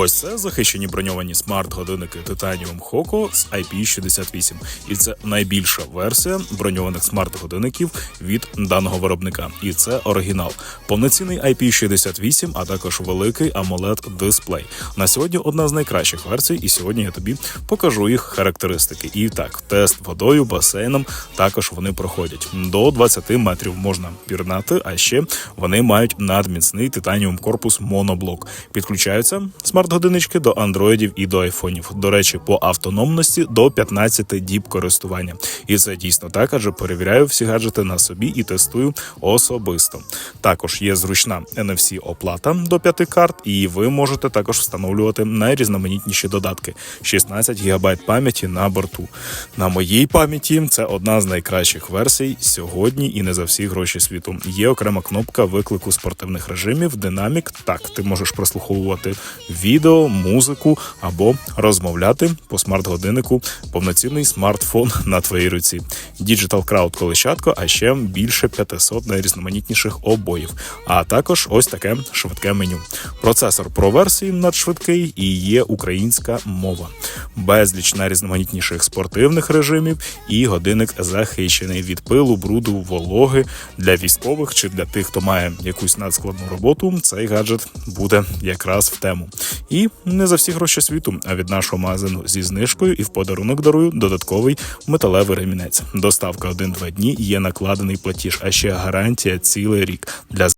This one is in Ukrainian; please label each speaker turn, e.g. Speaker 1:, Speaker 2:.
Speaker 1: Ось це захищені броньовані смарт-годинники Titanium Hoco з IP68. І це найбільша версія броньованих смарт-годинників від даного виробника. І це оригінал. Повноцінний IP68, а також великий amoled дисплей. На сьогодні одна з найкращих версій, і сьогодні я тобі покажу їх характеристики. І так, тест водою, басейном також вони проходять. До 20 метрів можна пірнати, а ще вони мають надміцний титаніум корпус моноблок. Підключаються смарт-годиннички до андроїдів і до айфонів. До речі, по автономності до 15 діб користування. І це дійсно так, адже перевіряю всі гаджети на собі і тестую особисто. Також є зручна NFC оплата до 5 карт, і ви можете також встановлювати найрізноманітніші додатки: 16 ГБ пам'яті на борту. На моїй пам'яті це одна з найкращих версій сьогодні і не за всі гроші світу. Є окрема кнопка виклику спортивних режимів, динамік. Так, ти можеш прослуховувати відео, музику або розмовляти по смарт-годиннику, повноцінний смартфон на твоїй руці. Digital Crowd колищатко, а ще більше 500 найрізноманітніших обоїв. А також ось таке швидке меню. Процесор про версії надшвидкий і є українська мова. Безліч найрізноманітніших спортивних режимів і годинник захищений від пилу, бруду, вологи для військових чи для тих, хто має якусь надскладну роботу. Цей гаджет буде якраз в тему. І не за всі гроші світу, а від нашого магазину зі знижкою і в подарунок дарую додатковий металевий ремінець. Доставка один-два дні є накладений платіж, а ще гарантія цілий рік для